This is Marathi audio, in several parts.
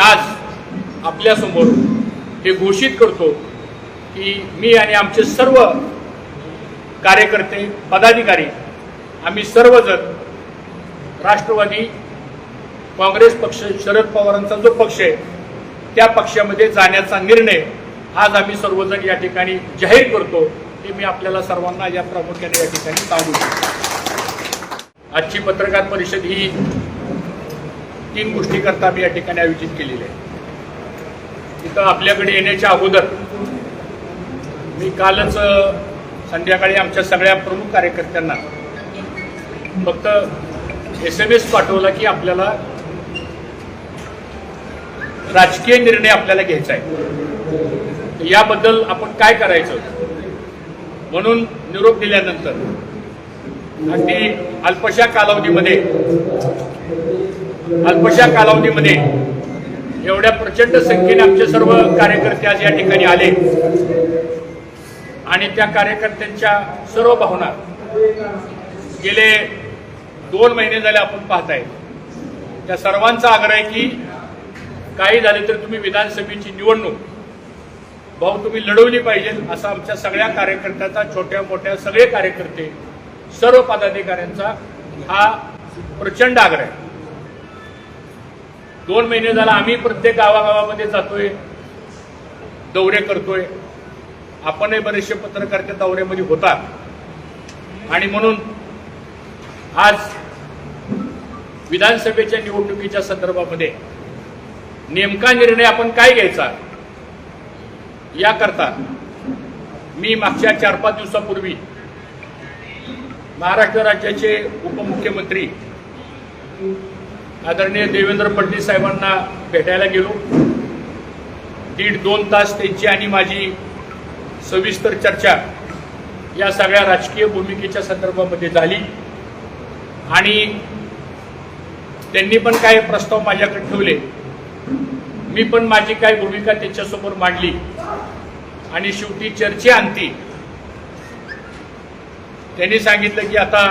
आज आपल्यासमोर हे घोषित करतो की मी आणि आमचे सर्व कार्यकर्ते पदाधिकारी आम्ही सर्वजण राष्ट्रवादी काँग्रेस पक्ष शरद पवारांचा जो पक्ष आहे त्या पक्षामध्ये जाण्याचा निर्णय आज आम्ही सर्वजण या ठिकाणी जाहीर करतो हे मी आपल्याला सर्वांना या प्रामुख्याने या ठिकाणी सांगू आजची पत्रकार परिषद ही तीन गोष्टीकरता आम्ही या ठिकाणी आयोजित केलेली आहे. इथं आपल्याकडे येण्याच्या अगोदर मी कालच संध्याकाळी आमच्या सगळ्या प्रमुख कार्यकर्त्यांना फक्त एस एम एस पाठवला की आपल्याला राजकीय निर्णय आपल्याला घ्यायचा आहे. याबद्दल आपण काय करायचं? म्हणून निरोप दिल्यानंतर अगदी अल्पशा कालावधीमध्ये अल्पशा कालावधीमध्ये एवढ्या प्रचंड संख्येने आमचे सर्व कार्यकर्ते आज या ठिकाणी आले. आणि त्या कार्यकर्त्यांच्या सर्व भावना गेले दोन महिने झाले आपण पाहताय. त्या सर्वांचा आग्रह आहे की काही झाले तर तुम्ही विधानसभेची निवडणूक भाऊ तुम्ही लढवली पाहिजे असा आमच्या सगळ्या कार्यकर्त्याचा छोट्या मोठ्या सगळे कार्यकर्ते सर्व पदाधिकाऱ्यांचा हा प्रचंड आग्रह आहे. दोन महिने झाला आम्ही प्रत्येक गावागावामध्ये जातोय. दौरे करतोय. आपणही बरेचसे पत्रकार दौऱ्यामध्ये होतात. आणि म्हणून आज विधानसभेच्या निवडणुकीच्या संदर्भामध्ये नेमका निर्णय आपण काय घ्यायचा? याकरता मी मागच्या चार पाच दिवसापूर्वी महाराष्ट्र राज्याचे उपमुख्यमंत्री आदरणीय देवेंद्र फडणवीस साहेबांना भेटायला गेलो. दीड दोन तास त्यांची आणि माझी सविस्तर चर्चा या सगळ्या राजकीय भूमिकेच्या संदर्भामध्ये झाली. आणि त्यांनी पण काही प्रस्ताव माझ्याकडे ठेवले. मी पण माझी काही भूमिका त्यांच्यासमोर मांडली. आणि शेवटी चर्चेअंती त्यांनी सांगितलं की आता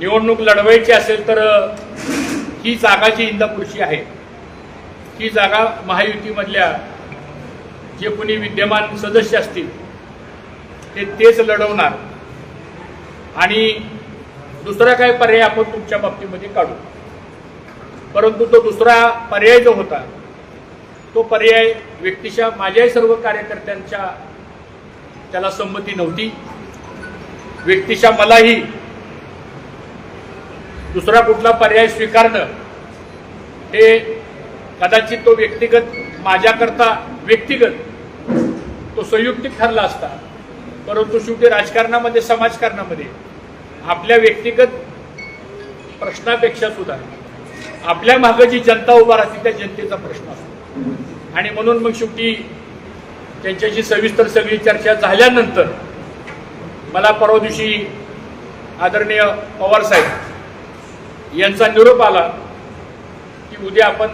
निवडणूक लढवायची असेल तर ही जागा जी इंदापूरची आहे ही जागा महायुतीमधल्या जे कोणी विद्यमान सदस्य असतील ते तेच लढवणार. आणि दुसरा काय पर्याय आपण तुमच्या बाबतीमध्ये काढू. परंतु तो दुसरा पर्याय जो होता तो पर्याय व्यक्तिशा माझ्याही सर्व कार्यकर्त्यांच्या त्याला संमती नव्हती. व्यक्तीच्या मलाही दुसरा कुठला पर्याय स्वीकारणं हे कदाचित तो व्यक्तिगत माझ्याकरता व्यक्तिगत तो संयुक्तिक ठरला असता. परंतु शेवटी राजकारणामध्ये समाजकारणामध्ये आपल्या व्यक्तिगत प्रश्नापेक्षा सुद्धा आपल्या मागं जी जनता उभा राहते त्या जनतेचा प्रश्न असतो. आणि म्हणून मग शेवटी त्यांच्याशी सविस्तर सगळी चर्चा झाल्यानंतर मला परवा दिवशी आदरणीय पवार साहेब यांचा निरोप आला की उद्या आपण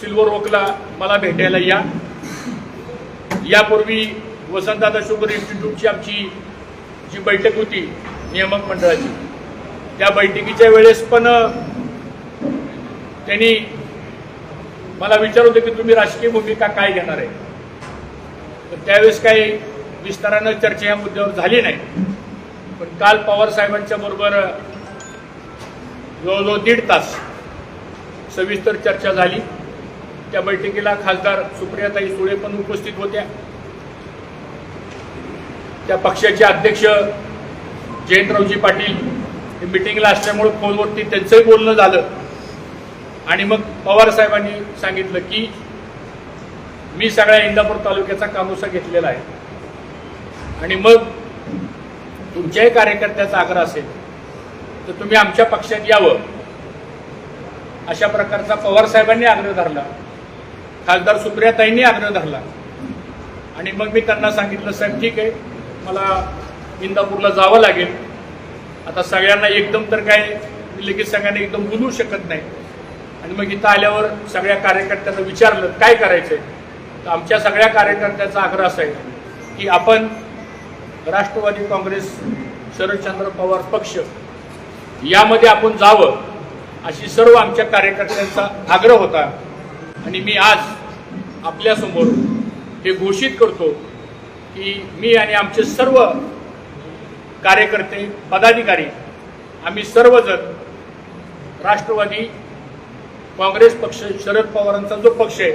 सिल्वर ओकला मला भेटायला या. यापूर्वी वसंतदादा शुगर इन्स्टिट्यूटची आमची जी बैठक होती नियामक मंडळाची त्या बैठकीच्या वेळेस पण त्यांनी मला विचार होते की तुम्ही राजकीय भूमिका काय घेणार आहे? तर त्यावेळेस काही विस्तारानं चर्चा या मुद्द्यावर झाली नाही. पण काल पवार साहेबांच्या बरोबर जवळजवळ दीड तास सविस्तर चर्चा झाली. त्या बैठकीला खासदार सुप्रियाताई सुळे पण उपस्थित होत्या. त्या पक्षाचे अध्यक्ष जयंतरावजी पाटील हे मिटिंगला असल्यामुळे फोनवरती त्यांचंही बोलणं झालं. आणि मग पवार साहेबांनी सांगितलं की मी सगळ्या इंदापूर तालुक्याचा कामोसा घेतलेला आहे. आणि मग तुमच्याही कार्यकर्त्याचा आग्रह असेल तर तुम्ही आमच्या पक्षात यावं. अशा प्रकारचा पवार साहेबांनी आग्रह धरला. खासदार सुप्रियाताईंनी आग्रह धरला. आणि मग मी त्यांना सांगितलं साहेब ठीक आहे मला इंदापूरला जावं लागेल. आता सगळ्यांना एकदम तर काय मी लगेच सगळ्यांना एकदम बोलू शकत नाही. आणि मग इथं आल्यावर सगळ्या कार्यकर्त्यांना विचारलं काय करायचंय? तर आमच्या सगळ्या कार्यकर्त्यांचा आग्रह असा आहे की आपण राष्ट्रवादी काँग्रेस शरदचंद्र पवार पक्ष यामध्ये आपण जावं अशी सर्व आमच्या कार्यकर्त्यांचा आग्रह होता. आणि मी आज आपल्यासमोर हे घोषित करतो की मी आणि आमचे सर्व कार्यकर्ते पदाधिकारी आम्ही सर्वजण राष्ट्रवादी काँग्रेस पक्ष शरद पवारांचा जो पक्ष आहे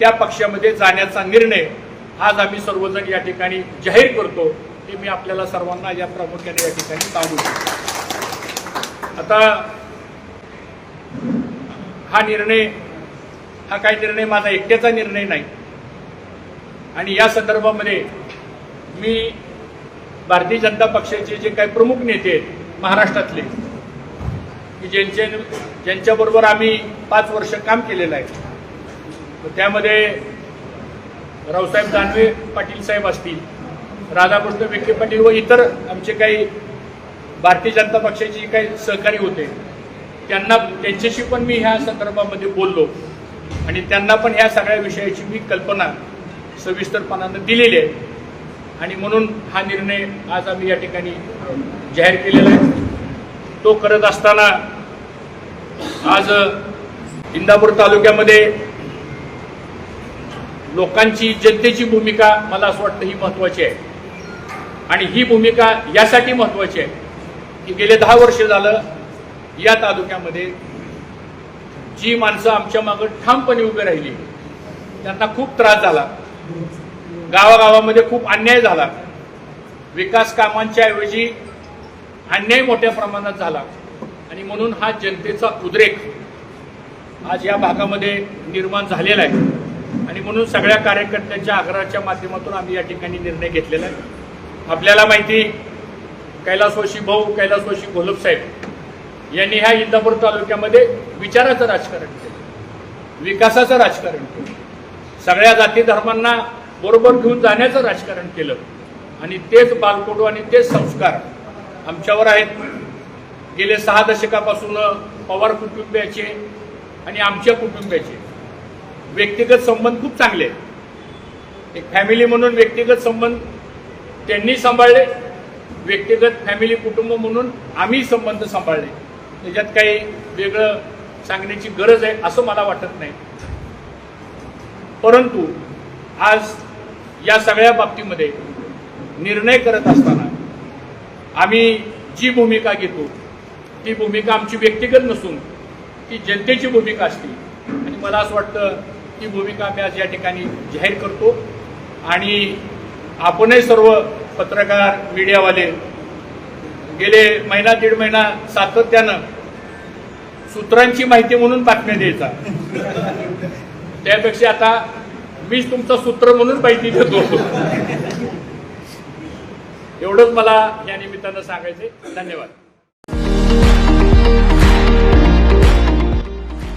त्या पक्षामध्ये जाण्याचा निर्णय आज आम्ही सर्वजण या ठिकाणी जाहीर करतो हे मी आपल्याला सर्वांना या प्रामुख्याने या ठिकाणी सांगू शकतो आता हा निर्णय हा काही निर्णय माझा एकट्याचा निर्णय नाही. आणि या संदर्भामध्ये मी भारतीय जनता पक्षाचे जे काही प्रमुख नेते आहेत महाराष्ट्रातले की ज्यांचे ज्यांच्याबरोबर आम्ही पाच वर्ष काम केलेलं आहे त्यामध्ये रावसाहेब दानवे पाटील साहेब असतील राधाकृष्ण विखे पाटील व इतर आमचे काही भारतीय जनता पक्षाचे काही सहकारी होते. त्यांना त्यांच्याशी पण मी ह्या संदर्भामध्ये बोललो. आणि त्यांना पण ह्या सगळ्या विषयाची मी कल्पना सविस्तरपणानं दिलेली आहे. आणि म्हणून हा निर्णय आज आम्ही या ठिकाणी जाहीर केलेला आहे. तो करत असताना आज इंदापूर तालुक्यामध्ये लोकांची जनतेची भूमिका मला असं वाटतं ही महत्वाची आहे. आणि ही भूमिका यासाठी महत्वाची आहे की गेले दहा वर्ष झालं या तालुक्यामध्ये. जी माणसं आमच्या मागं ठामपणे उभी राहिली त्यांना खूप त्रास झाला. गावागावामध्ये खूप अन्याय झाला. विकास कामांच्या ऐवजी अन्याय मोठ्या प्रमाणात झाला. आणि म्हणून हा जनतेचा उद्रेक आज या भागामध्ये निर्माण झालेला आहे. आणि म्हणून सगळ्या कार्यकर्त्यांच्या आग्रहाच्या माध्यमातून आम्ही या ठिकाणी निर्णय घेतलेला आहे. आपल्याला माहिती कैलासवाशी भाऊ कैलासवाशी घोलप साहेब यांनी ह्या इंदापूर तालुक्यामध्ये विचाराचं राजकारण केलं. विकासाचं राजकारण केलं. सगळ्या जाती धर्मांना बरोबर घेऊन जाण्याचं राजकारण केलं. आणि तेच बालकोडू आणि तेच संस्कार आमच्यावर आहेत. गेले सहा दशकापासून पवार कुटुंबियाचे आणि आमच्या कुटुंबियाचे व्यक्तिगत संबंध खूप चांगले आहेत. एक फॅमिली म्हणून व्यक्तिगत संबंध त्यांनी सांभाळले. व्यक्तिगत फॅमिली कुटुंब म्हणून आम्ही संबंध सांभाळले. त्याच्यात काही वेगळं सांगण्याची गरज आहे असं मला वाटत नाही. परंतु आज या सगळ्या बाबतीमध्ये निर्णय करत असताना आम्ही जी भूमिका घेतो ती भूमिका आमची व्यक्तिगत नसून ती जनतेची भूमिका असते. आणि मला असं वाटतं ती भूमिका आम्ही आज या ठिकाणी जाहीर करतो. आणि आपणही सर्व पत्रकार मीडियावाले गेले महिना दीड महिना सातत्यानं सूत्रांची माहिती म्हणून बातम्या द्यायचा. त्यापेक्षा आता मीच तुमचं सूत्र म्हणून माहिती देतो. एवढंच मला या निमित्तानं सांगायचंय. धन्यवाद.